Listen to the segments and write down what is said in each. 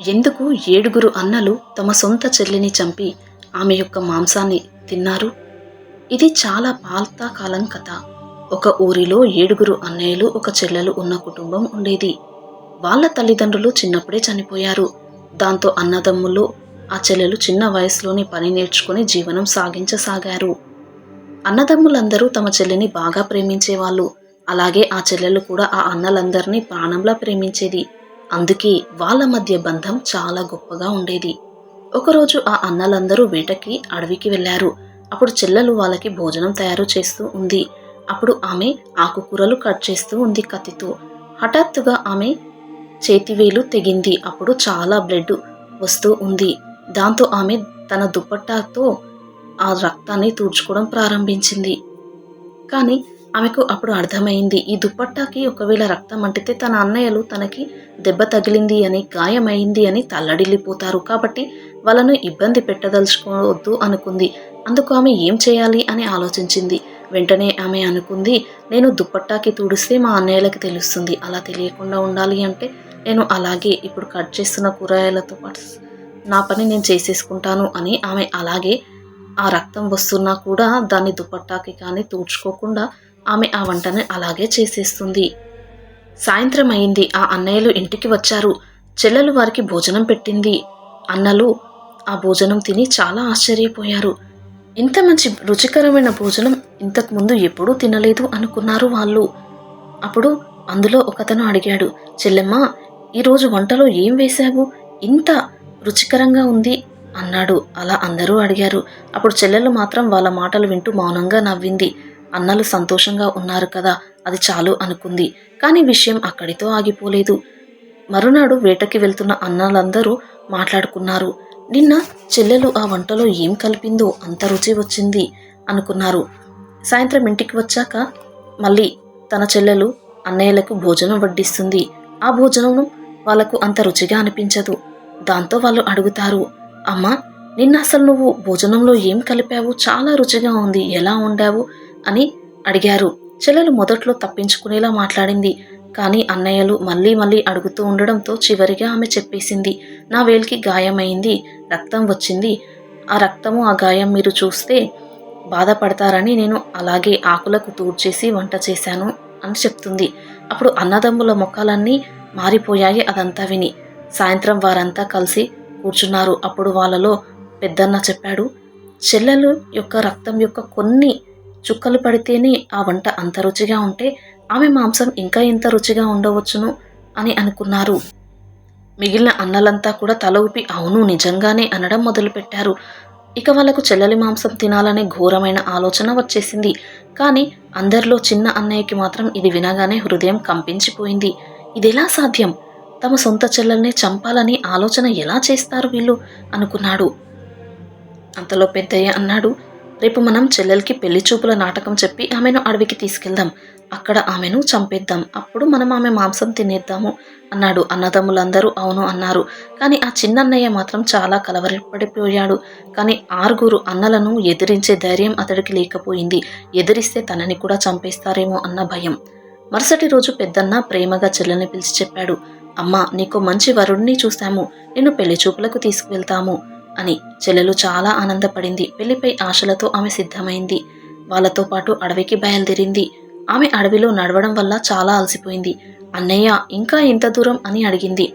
ఎందుకు ఏడుగురు అన్నలు తమ సొంత చెల్లిని చంపి ఆమె యొక్క మాంసాన్ని తిన్నారు? ఇది చాలా పాతకాలం కథ. ఒక ఊరిలో ఏడుగురు అన్నయ్యలు ఒక చెల్లెలు ఉన్న కుటుంబం ఉండేది. వాళ్ళ తల్లిదండ్రులు చిన్నప్పుడే చనిపోయారు. దాంతో అన్నదమ్ములు ఆ చెల్లెలు చిన్న వయసులోనే పని నేర్చుకుని జీవనం సాగించసాగారు. అన్నదమ్ములందరూ తమ చెల్లిని బాగా ప్రేమించేవాళ్ళు. అలాగే ఆ చెల్లెలు కూడా ఆ అన్నలందరినీ ప్రాణంలా ప్రేమించేది. అందుకే వాళ్ళ మధ్య బంధం చాలా గొప్పగా ఉండేది. ఒకరోజు ఆ అన్నలందరూ వేటకి అడవికి వెళ్ళారు అప్పుడు చెల్లెలు వాళ్ళకి భోజనం తయారు చేస్తూ ఉంది. అప్పుడు ఆమె ఆకుకూరలు కట్ చేస్తూ ఉంది కత్తితో. హఠాత్తుగా ఆమె చేతివేలు తెగింది. అప్పుడు చాలా బ్లడ్ వస్తూ ఉంది. దాంతో ఆమె తన దుపట్టాతో ఆ రక్తాన్ని తూడ్చుకోవడం ప్రారంభించింది. కానీ ఆమెకు అప్పుడు అర్థమైంది ఈ దుప్పట్టాకి ఒకవేళ రక్తం అంటితే తన అన్నయ్యలు తనకి దెబ్బ తగిలింది అని గాయమైంది అని తల్లడిల్లిపోతారు. కాబట్టి వాళ్ళను ఇబ్బంది పెట్టదలుచుకోవద్దు అనుకుంది. అందుకు ఆమె ఏం చేయాలి అని ఆలోచించింది. వెంటనే ఆమె అనుకుంది నేను దుప్పట్టాకి తుడిస్తే మా అన్నయ్యలకి తెలుస్తుంది. అలా తెలియకుండా ఉండాలి అంటే నేను అలాగే ఇప్పుడు కట్ చేస్తున్న కూరగాయలతో పాటు నా పని నేను చేసేసుకుంటాను అని ఆమె అలాగే ఆ రక్తం వస్తున్నా కూడా దాన్ని దుపట్టాకి కానీ తూడ్చుకోకుండా ఆమె ఆ వంటని అలాగే చేసేస్తుంది. సాయంత్రం అయింది. ఆ అన్నయ్యలు ఇంటికి వచ్చారు. చెల్లెలు వారికి భోజనం పెట్టింది. అన్నలు ఆ భోజనం తిని చాలా ఆశ్చర్యపోయారు. ఇంత మంచి రుచికరమైన భోజనం ఇంతకుముందు ఎప్పుడూ తినలేదు అనుకున్నారు వాళ్ళు. అప్పుడు అందులో ఒకతను అడిగాడు చెల్లెమ్మ ఈరోజు వంటలో ఏం వేశావు? ఇంత రుచికరంగా ఉంది అన్నాడు. అలా అందరూ అడిగారు. అప్పుడు చెల్లెలు మాత్రం వాళ్ళ మాటలు వింటూ మౌనంగా నవ్వింది. అన్నలు సంతోషంగా ఉన్నారు కదా అది చాలు అనుకుంది. కానీ విషయం అక్కడితో ఆగిపోలేదు. మరునాడు వేటకి వెళ్తున్న అన్నలందరూ మాట్లాడుకున్నారు. నిన్న చెల్లెలు ఆ వంటలో ఏం కలిపిందో అంత రుచి వచ్చింది అనుకున్నారు. సాయంత్రం ఇంటికి వచ్చాక మళ్ళీ తన చెల్లెలు అన్నయ్యలకు భోజనం వడ్డిస్తుంది. ఆ భోజనం వాళ్ళకు అంత రుచిగా అనిపించదు. దాంతో వాళ్ళు అడుగుతారు అమ్మా నిన్న అసలు నువ్వు భోజనంలో ఏం కలిపావు? చాలా రుచిగా ఉంది. ఎలా వండావు? అని అడిగారు. చెల్లెలు మొదట్లో తప్పించుకునేలా మాట్లాడింది. కానీ అన్నయ్యలు మళ్ళీ మళ్ళీ అడుగుతూ ఉండడంతో చివరిగా ఆమె చెప్పేసింది నా వేలికి గాయమైంది రక్తం వచ్చింది. ఆ రక్తము ఆ గాయం మీరు చూస్తే బాధపడతారని నేను అలాగే ఆకులకు తూడ్చేసి వంట చేశాను అని చెప్తుంది. అప్పుడు అన్నదమ్ముల ముఖాలన్నీ మారిపోయాయి అదంతా విని. సాయంత్రం వారంతా కలిసి కూర్చున్నారు. అప్పుడు వాళ్ళలో పెద్దన్న చెప్పాడు చెల్లెలు యొక్క రక్తం యొక్క కొన్ని చుక్కలు పడితేనే ఆ వంట అంత రుచిగా ఉంటే ఆమె మాంసం ఇంకా ఇంత రుచిగా ఉండవచ్చును అని అనుకున్నారు. మిగిలిన అన్నలంతా కూడా తల ఊపి అవును నిజంగానే అనడం మొదలుపెట్టారు. ఇక వాళ్ళకు చెల్లెలి మాంసం తినాలనే ఘోరమైన ఆలోచన వచ్చేసింది. కానీ అందరిలో చిన్న అన్నయ్యకి మాత్రం ఇది వినగానే హృదయం కంపించిపోయింది. ఇదెలా సాధ్యం? తమ సొంత చెల్లెల్ని చంపాలని ఆలోచన ఎలా చేస్తారు వీళ్ళు? అనుకున్నాడు. అంతలో పెద్దయ్య అన్నాడు రేపు మనం చెల్లెలకి పెళ్ళి చూపుల నాటకం చెప్పి ఆమెను అడవికి తీసుకెళ్దాం. అక్కడ ఆమెను చంపేద్దాం. అప్పుడు మనం ఆమె మాంసం తినేద్దాము అన్నాడు. అన్నదమ్ములందరూ అవును అన్నారు. కానీ ఆ చిన్నన్నయ్య మాత్రం చాలా కలవరపడిపోయాడు. కానీ ఆరుగురు అన్నలను ఎదిరించే ధైర్యం అతడికి లేకపోయింది. ఎదిరిస్తే తనని కూడా చంపేస్తారేమో అన్న భయం. మరుసటి రోజు పెద్దన్న ప్రేమగా చెల్లెని పిలిచి చెప్పాడు. అమ్మా నీకు మంచి వరుణ్ణి చూశాము. నిన్ను పెళ్ళి చూపులకు తీసుకువెళ్తాము. అని చెల్లెలు చాలా ఆనందపడింది. పెళ్ళిపై ఆశలతో ఆమె సిద్ధమైంది. వాళ్ళతో పాటు అడవికి బయలుదేరింది. ఆమె అడవిలో నడవడం వల్ల చాలా అలసిపోయింది. అన్నయ్య ఇంకా ఎంత దూరం? అని అడిగింది.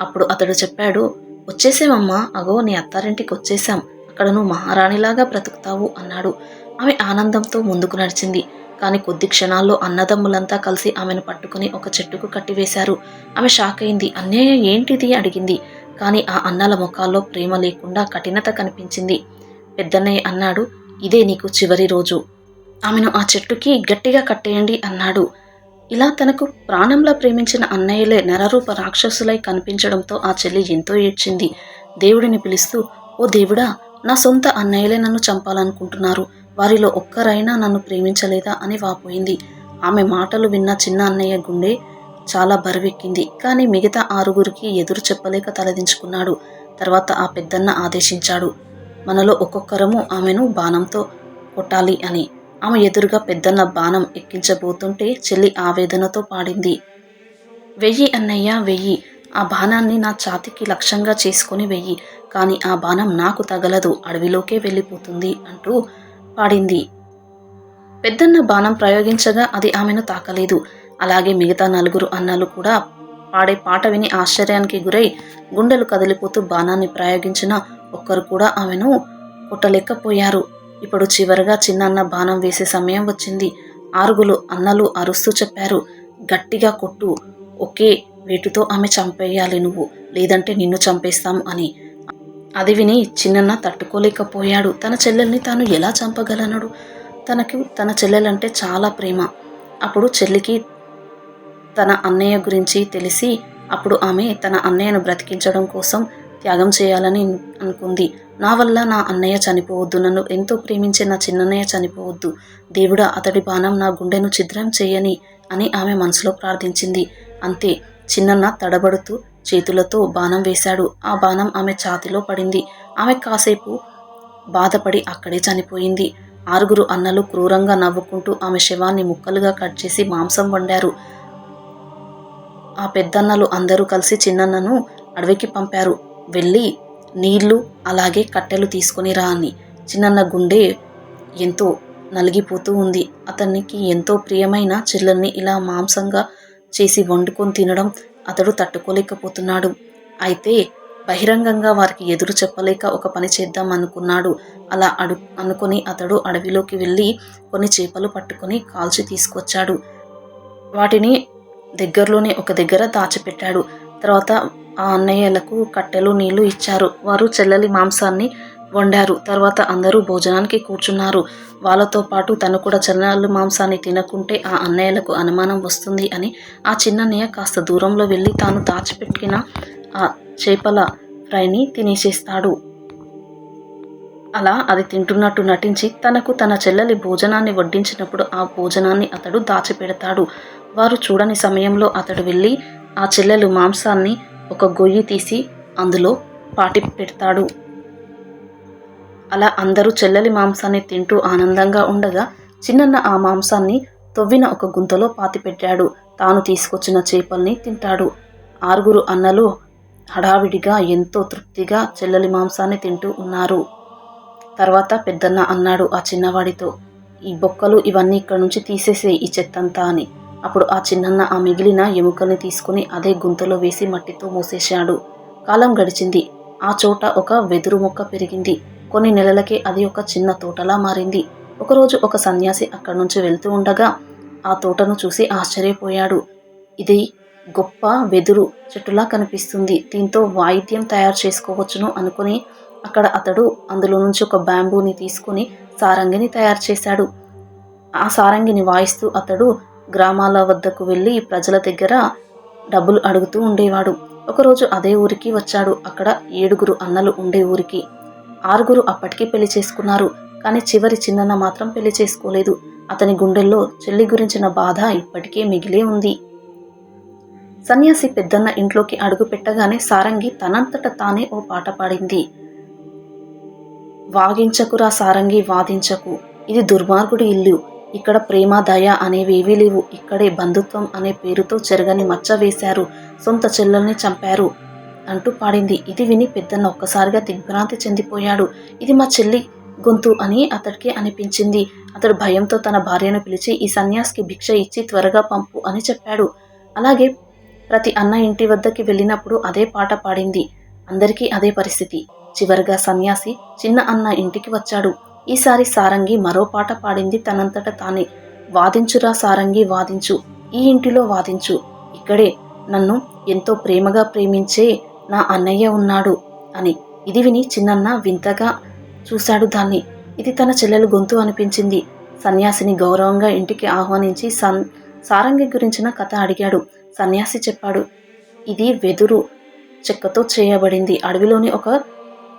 అప్పుడు అతడు చెప్పాడు వచ్చేసామమ్మా అగో నీ అత్తారింటికి వచ్చేసాం అక్కడ నువ్వు మహారాణిలాగా బ్రతుకుతావు అన్నాడు. ఆమె ఆనందంతో ముందుకు నడిచింది. కానీ కొద్ది క్షణాల్లో అన్నదమ్ములంతా కలిసి ఆమెను పట్టుకుని ఒక చెట్టుకు కట్టివేశారు. ఆమె షాక్ అయింది అన్నయ్య ఏంటిది? అడిగింది. కానీ ఆ అన్నాల ముఖాల్లో ప్రేమ లేకుండా కఠినత కనిపించింది. పెద్దన్నయ్య అన్నాడు ఇదే నీకు చివరి రోజు. ఆమెను ఆ చెట్టుకి గట్టిగా కట్టేయండి అన్నాడు. ఇలా తనకు ప్రాణంలా ప్రేమించిన అన్నయ్యలే నరరూప రాక్షసులై కనిపించడంతో ఆ చెల్లి ఎంతో ఏడ్చింది. దేవుడిని పిలుస్తూ ఓ దేవుడా నా సొంత అన్నయ్యలే నన్ను చంపాలనుకుంటున్నారు. వారిలో ఒక్కరైనా నన్ను ప్రేమించలేదా? అని వాపోయింది. ఆమె మాటలు విన్న చిన్న అన్నయ్య గుండె చాలా బరువెక్కింది. కానీ మిగతా ఆరుగురికి ఎదురు చెప్పలేక తలదించుకున్నాడు. తర్వాత ఆ పెద్దన్న ఆదేశించాడు. మనలో ఒక్కొక్కరము ఆమెను బాణంతో కొట్టాలి అని. ఆమె ఎదురుగా పెద్దన్న బాణం ఎక్కించబోతుంటే చెల్లి ఆవేదనతో పాడింది. వెయ్యి అన్నయ్య వెయ్యి. ఆ బాణాన్ని నా ఛాతికి లక్ష్యంగా చేసుకొని వెయ్యి. కానీ ఆ బాణం నాకు తగలదు. అడవిలోకే వెళ్ళిపోతుంది అంటూ పాడింది. పెద్దన్న బాణం ప్రయోగించగా అది ఆమెను తాకలేదు. అలాగే మిగతా నలుగురు అన్నలు కూడా పాడే పాట విని ఆశ్చర్యానికి గురై గుండెలు కదిలిపోతూ బాణాన్ని ప్రయోగించిన ఒక్కరు కూడా ఆమెను కొట్టలేకపోయారు. ఇప్పుడు చివరిగా చిన్నన్న బాణం వేసే సమయం వచ్చింది. ఆరుగులు అన్నలు అరుస్తూ చెప్పారు గట్టిగా కొట్టు ఒకే వేటుతో ఆమె చంపేయాలి నువ్వు లేదంటే నిన్ను చంపేస్తాం అని. అది విని చిన్నన్న తట్టుకోలేకపోయాడు. తన చెల్లెల్ని తాను ఎలా చంపగలనడు? తనకు తన చెల్లెలంటే చాలా ప్రేమ. అప్పుడు చెల్లికి తన అన్నయ్య గురించి తెలిసి అప్పుడు ఆమె తన అన్నయ్యను బ్రతికించడం కోసం త్యాగం చేయాలని అనుకుంది. నా వల్ల నా అన్నయ్య చనిపోవద్దు. నన్ను ఎంతో ప్రేమించే నా చిన్నన్నయ్య చనిపోవద్దు. దేవుడా అతడి బాణం నా గుండెను ఛిద్రం చేయని అని ఆమె మనసులో ప్రార్థించింది. అంతే చిన్నన్న తడబడుతూ చేతులతో బాణం వేశాడు. ఆ బాణం ఆమె ఛాతిలో పడింది. ఆమె కాసేపు బాధపడి అక్కడే చనిపోయింది. ఆరుగురు అన్నలు క్రూరంగా నవ్వుకుంటూ ఆమె శవాన్ని ముక్కలుగా కట్ చేసి మాంసం వండారు. ఆ పెద్దన్నలు అందరూ కలిసి చిన్నన్నను అడవికి పంపారు. వెళ్ళి నీళ్ళు అలాగే కట్టెలు తీసుకుని రా అని. చిన్నన్న గుండె ఎంతో నలిగిపోతూ ఉంది. అతనికి ఎంతో ప్రియమైన చెల్లెల్ని ఇలా మాంసంగా చేసి వండుకొని తినడం అతడు తట్టుకోలేకపోతున్నాడు. అయితే బహిరంగంగా వారికి ఎదురు చెప్పలేక ఒక పని చేద్దాం అనుకున్నాడు. అలా అడు అనుకుని అతడు అడవిలోకి వెళ్ళి కొన్ని చేపలు పట్టుకొని కాల్చి తీసుకొచ్చాడు. వాటిని దగ్గరలోనే ఒక దగ్గర దాచిపెట్టాడు. తర్వాత ఆ అన్నయ్యలకు కట్టెలు నీళ్ళు ఇచ్చారు. వారు చెల్లెలి మాంసాన్ని వండారు. తర్వాత అందరూ భోజనానికి కూర్చున్నారు. వాళ్ళతో పాటు తను కూడా చెల్లెలు మాంసాన్ని తినకుంటే ఆ అన్నయ్యలకు అనుమానం వస్తుంది అని ఆ చిన్నన్నయ్య కాస్త దూరంలో వెళ్ళి తాను దాచిపెట్టిన ఆ చేపల ఫ్రైని తినేసేస్తాడు. అలా అది తింటున్నట్టు నటించి తనకు తన చెల్లెలి భోజనాన్ని వడ్డించినప్పుడు ఆ భోజనాన్ని అతడు దాచిపెడతాడు. వారు చూడని సమయంలో అతడు వెళ్ళి ఆ చెల్లెలు మాంసాన్ని ఒక గొయ్యి తీసి అందులో పాటి పెడతాడు. అలా అందరూ చెల్లెలి మాంసాన్ని తింటూ ఆనందంగా ఉండగా చిన్నన్న ఆ మాంసాన్ని తొవ్విన ఒక గుంతలో పాతిపెట్టాడు తాను తీసుకొచ్చిన చేపల్ని తింటాడు. ఆరుగురు అన్నలు హడావిడిగా ఎంతో తృప్తిగా చెల్లెలి మాంసాన్ని తింటూ ఉన్నారు. తర్వాత పెద్దన్న అన్నాడు ఆ చిన్నవాడితో ఈ బొక్కలు ఇవన్నీ ఇక్కడ నుంచి తీసేసే ఈ చెత్తంతా అని. అప్పుడు ఆ చిన్నన్న ఆ మిగిలిన ఎముకల్ని తీసుకుని అదే గుంతలో వేసి మట్టితో మూసేశాడు. కాలం గడిచింది. ఆ చోట ఒక వెదురు మొక్క పెరిగింది. కొన్ని నెలలకే అది ఒక చిన్న తోటలా మారింది. ఒకరోజు ఒక సన్యాసి అక్కడి నుంచి వెళ్తూ ఉండగా ఆ తోటను చూసి ఆశ్చర్యపోయాడు. ఇది గొప్ప వెదురు. చెట్టులా కనిపిస్తుంది. దీంతో వాయిద్యం తయారు చేసుకోవచ్చును అనుకుని అక్కడ అతడు అందులో నుంచి ఒక బ్యాంబూని తీసుకుని సారంగిని తయారు చేశాడు. ఆ సారంగిని వాయిస్తూ అతడు గ్రామాల వద్దకు వెళ్ళి ప్రజల దగ్గర డబ్బులు అడుగుతూ ఉండేవాడు. ఒకరోజు అదే ఊరికి వచ్చాడు. అక్కడ ఏడుగురు అన్నలు ఉండే ఊరికి. ఆరుగురు అప్పటికి పెళ్ళి చేసుకున్నారు. కానీ చివరి చిన్నన్న మాత్రం పెళ్ళి చేసుకోలేదు. అతని గుండెల్లో చెల్లి గురించిన బాధ ఇప్పటికే మిగిలే ఉంది. సన్యాసి పెద్దన్న ఇంట్లోకి అడుగు పెట్టగానే సారంగి తనంతట తానే ఓ పాట పాడింది. వాగించకురా సారంగి వాదించకు. ఇది దుర్మార్గుడి ఇల్లు. ఇక్కడ ప్రేమ దయ అనేవేవీ లేవు. ఇక్కడే బంధుత్వం అనే పేరుతో చెరగని మచ్చ వేశారు. సొంత చెల్లెల్ని చంపారు అంటూ పాడింది. ఇది విని పెద్దన్న ఒక్కసారిగా దిగ్భ్రాంతి చెందిపోయాడు. ఇది మా చెల్లి గొంతు అని అతడికి అనిపించింది. అతడు భయంతో తన భార్యను పిలిచి ఈ సన్యాసికి భిక్ష ఇచ్చి త్వరగా పంపు అని చెప్పాడు. అలాగే ప్రతి అన్న ఇంటి వద్దకి వెళ్ళినప్పుడు అదే పాట పాడింది. అందరికీ అదే పరిస్థితి. చివరిగా సన్యాసి చిన్న అన్న ఇంటికి వచ్చాడు. ఈసారి సారంగి మరో పాట పాడింది తనంతట తానే. వాదించురా సారంగి వాదించు. ఈ ఇంటిలో వాదించు. ఇక్కడే. నన్ను ఎంతో ప్రేమగా ప్రేమించే నా అన్నయ్య ఉన్నాడు అని. ఇది విని చిన్నన్న వింతగా చూశాడు దాన్ని. ఇది తన చెల్లెలు గొంతు అనిపించింది. సన్యాసిని గౌరవంగా ఇంటికి ఆహ్వానించి సన్ సారంగి గురించిన కథ అడిగాడు. సన్యాసి చెప్పాడు. ఇది వెదురు చెక్కతో చేయబడింది. అడవిలోని ఒక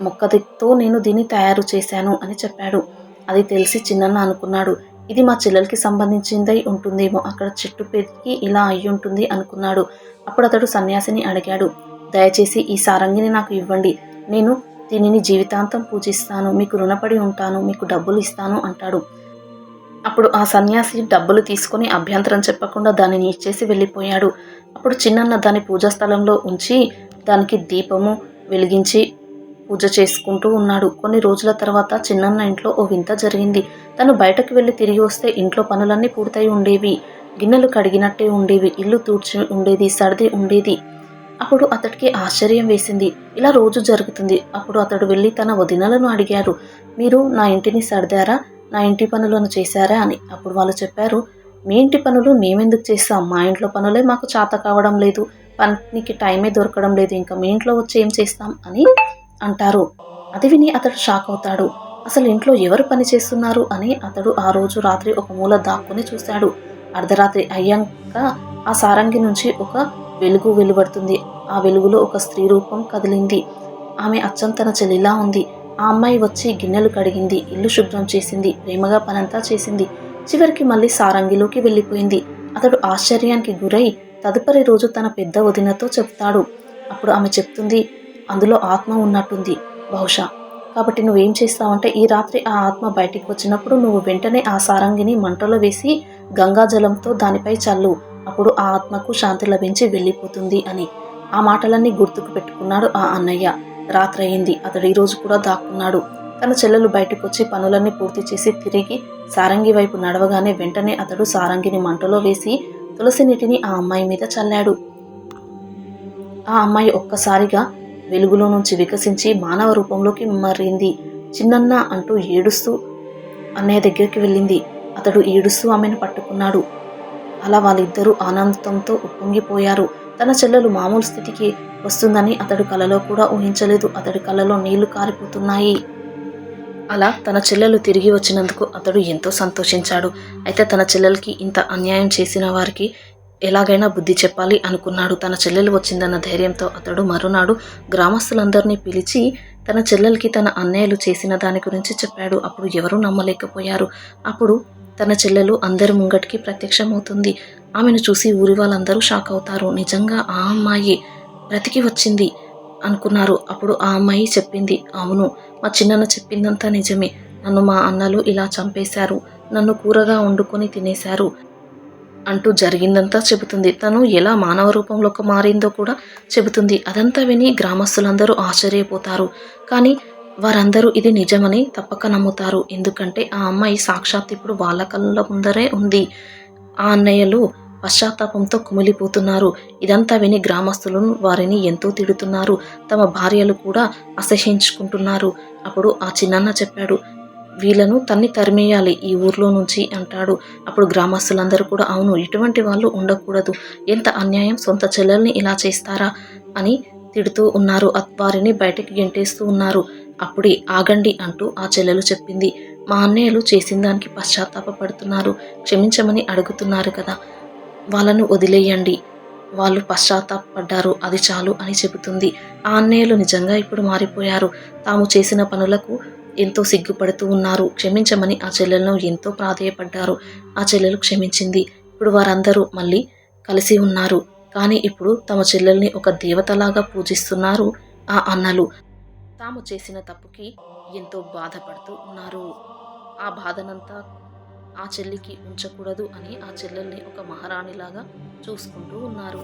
మొక్కతో నేను దీన్ని తయారు చేశాను అని చెప్పాడు. అది తెలిసి చిన్నన్న అనుకున్నాడు. ఇది మా చెల్లెలకి సంబంధించిందై ఉంటుందేమో అక్కడ చెట్టు పెరిగి ఇలా అయి ఉంటుంది అనుకున్నాడు. అప్పుడు అతడు సన్యాసిని అడిగాడు. దయచేసి ఈ సారంగిని నాకు ఇవ్వండి. నేను దీనిని జీవితాంతం పూజిస్తాను. మీకు రుణపడి ఉంటాను. మీకు డబ్బులు ఇస్తాను అంటాడు. అప్పుడు ఆ సన్యాసి డబ్బులు తీసుకుని అభ్యంతరం చెప్పకుండా దానిని ఇచ్చేసి వెళ్ళిపోయాడు. అప్పుడు చిన్నన్న దాని పూజా స్థలంలో ఉంచి దానికి దీపము వెలిగించి పూజ చేసుకుంటూ ఉన్నాడు. కొన్ని రోజుల తర్వాత చిన్నన్న ఇంట్లో ఓ వింత జరిగింది. తను బయటకు వెళ్ళి తిరిగి వస్తే ఇంట్లో పనులన్నీ పూర్తయి ఉండేవి. గిన్నెలు కడిగినట్టే ఉండేవి. ఇల్లు తూడ్చి ఉండేది. సర్ది ఉండేది. అప్పుడు అతడికి ఆశ్చర్యం వేసింది. ఇలా రోజు జరుగుతుంది. అప్పుడు అతడు వెళ్ళి తన వదినలను అడిగారు. మీరు నా ఇంటిని సర్దారా? నా ఇంటి పనులను చేశారా అని. అప్పుడు వాళ్ళు చెప్పారు మీ ఇంటి పనులు మేమెందుకు చేస్తాం? మా ఇంట్లో పనులే మాకు చేత కావడం లేదు. పనికి టైమే దొరకడం లేదు. ఇంకా మీ ఇంట్లో వచ్చి ఏం చేస్తాం? అని అంటారు. అది విని అతడు షాక్ అవుతాడు అసలు ఇంట్లో ఎవరు పని చేస్తున్నారు అని అతడు ఆ రోజు రాత్రి ఒక మూల దాక్కుని చూశాడు. అర్ధరాత్రి అయ్యాక ఆ సారంగి నుంచి ఒక వెలుగు వెలువడుతుంది. ఆ వెలుగులో ఒక స్త్రీ రూపం కదిలింది. ఆమె అచ్చం తన చెల్లిలా ఉంది. ఆ అమ్మాయి వచ్చి గిన్నెలు కడిగింది. ఇల్లు శుభ్రం చేసింది. ప్రేమగా పనంతా చేసింది. చివరికి మళ్ళీ సారంగిలోకి వెళ్ళిపోయింది. అతడు ఆశ్చర్యానికి గురై తదుపరి రోజు తన పెద్ద వదినతో చెప్తాడు. అప్పుడు ఆమె చెప్తుంది అందులో ఆత్మ ఉన్నట్టుంది బహుశా. కాబట్టి నువ్వేం చేస్తావంటే ఈ రాత్రి ఆ ఆత్మ బయటికి వచ్చినప్పుడు నువ్వు వెంటనే ఆ సారంగిని మంటలో వేసి గంగాజలంతో దానిపై చల్లు. అప్పుడు ఆ ఆత్మకు శాంతి లభించి వెళ్ళిపోతుంది అని. ఆ మాటలన్నీ గుర్తుకు పెట్టుకున్నాడు ఆ అన్నయ్య. రాత్రి అయింది అతడు ఈరోజు కూడా దాక్కున్నాడు. తన చెల్లెలు బయటకు వచ్చి పనులన్నీ పూర్తి చేసి తిరిగి సారంగి వైపు నడవగానే వెంటనే అతడు సారంగిని మంటలో వేసి తులసి నీటిని ఆ అమ్మాయి మీద చల్లాడు. ఆ అమ్మాయి ఒక్కసారిగా వెలుగులో నుంచి వికసించి మానవ రూపంలోకి మారింది. చిన్నన్న అంటూ ఏడుస్తూ అన్నయ్య దగ్గరికి వెళ్ళింది. అతడు ఏడుస్తూ ఆమెను పట్టుకున్నాడు. అలా వాళ్ళిద్దరూ ఆనందంతో ఉప్పొంగిపోయారు. తన చెల్లెలు మామూలు స్థితికి వస్తుందని అతడు కలలో కూడా ఊహించలేదు. అతడి కలలో నీళ్ళు కారిపోతున్నాయి. అలా తన చెల్లెలు తిరిగి వచ్చినందుకు అతడు ఎంతో సంతోషించాడు. అయితే తన చెల్లెలకి ఇంత అన్యాయం చేసిన వారికి ఎలాగైనా బుద్ధి చెప్పాలి అనుకున్నాడు. తన చెల్లెలు వచ్చిందన్న ధైర్యంతో అతడు మరునాడు గ్రామస్తులందరినీ పిలిచి తన చెల్లెలకి తన అన్నయ్యలు చేసిన దాని గురించి చెప్పాడు. అప్పుడు ఎవరూ నమ్మలేకపోయారు. అప్పుడు తన చెల్లెలు అందరి ముంగటికి ప్రత్యక్షమవుతుంది. ఆమెను చూసి ఊరి వాళ్ళందరూ షాక్ అవుతారు. నిజంగా ఆ అమ్మాయి బ్రతికి వచ్చింది అనుకున్నారు. అప్పుడు ఆ అమ్మాయి చెప్పింది అవును మా చిన్నన్న చెప్పిందంతా నిజమే. నన్ను మా అన్నలు ఇలా చంపేశారు. నన్ను కూరగా వండుకొని తినేశారు. అంటూ జరిగిందంతా చెబుతుంది. తను ఎలా మానవ రూపంలోకి మారిందో కూడా చెబుతుంది. అదంతా విని గ్రామస్తులందరూ ఆశ్చర్యపోతారు. కానీ వారందరూ ఇది నిజమని తప్పక నమ్ముతారు. ఎందుకంటే ఆ అమ్మాయి సాక్షాత్ ఇప్పుడు వాళ్ళ కళ్ళ ముందరే ఉంది. ఆ అన్నయ్యలు పశ్చాత్తాపంతో కుమిలిపోతున్నారు. ఇదంతా విని గ్రామస్తులు వారిని ఎంతో తిడుతున్నారు. తమ భార్యలు కూడా అసహించుకుంటున్నారు అప్పుడు ఆ చిన్నన్న చెప్పాడు వీళ్ళను తన్ని తరిమేయాలి ఈ ఊర్లో నుంచి అంటాడు. అప్పుడు గ్రామస్తులందరూ కూడా అవును ఇటువంటి వాళ్ళు ఉండకూడదు. ఎంత అన్యాయం సొంత చెల్లెల్ని ఇలా చేస్తారా అని తిడుతూ ఉన్నారు. వారిని బయటకు గెంటేస్తూ ఉన్నారు. అప్పుడే ఆగండి అంటూ ఆ చెల్లెలు చెప్పింది. మా అన్నయ్యలు చేసిన దానికి పశ్చాత్తాపపడుతున్నారు. క్షమించమని అడుగుతున్నారు కదా. వాళ్ళను వదిలేయండి. వాళ్ళు పశ్చాత్తాపడ్డారు. అది చాలు అని చెబుతుంది. ఆ అన్నయ్యలు నిజంగా ఇప్పుడు మారిపోయారు. తాము చేసిన పనులకు ఎంతో సిగ్గుపడుతూ ఉన్నారు. క్షమించమని ఆ చెల్లెలను ఎంతో ప్రాధేయపడ్డారు. ఆ చెల్లెలు క్షమించింది. ఇప్పుడు వారందరూ మళ్ళీ కలిసి ఉన్నారు. కానీ ఇప్పుడు తమ చెల్లెల్ని ఒక దేవతలాగా పూజిస్తున్నారు ఆ అన్నలు. తాము చేసిన తప్పుకి ఎంతో బాధపడుతూ ఉన్నారు. ఆ బాధనంతా ఆ చెల్లికి ఉంచకూడదు అని ఆ చెల్లెల్ని ఒక మహారాణిలాగా చూసుకుంటూ ఉన్నారు.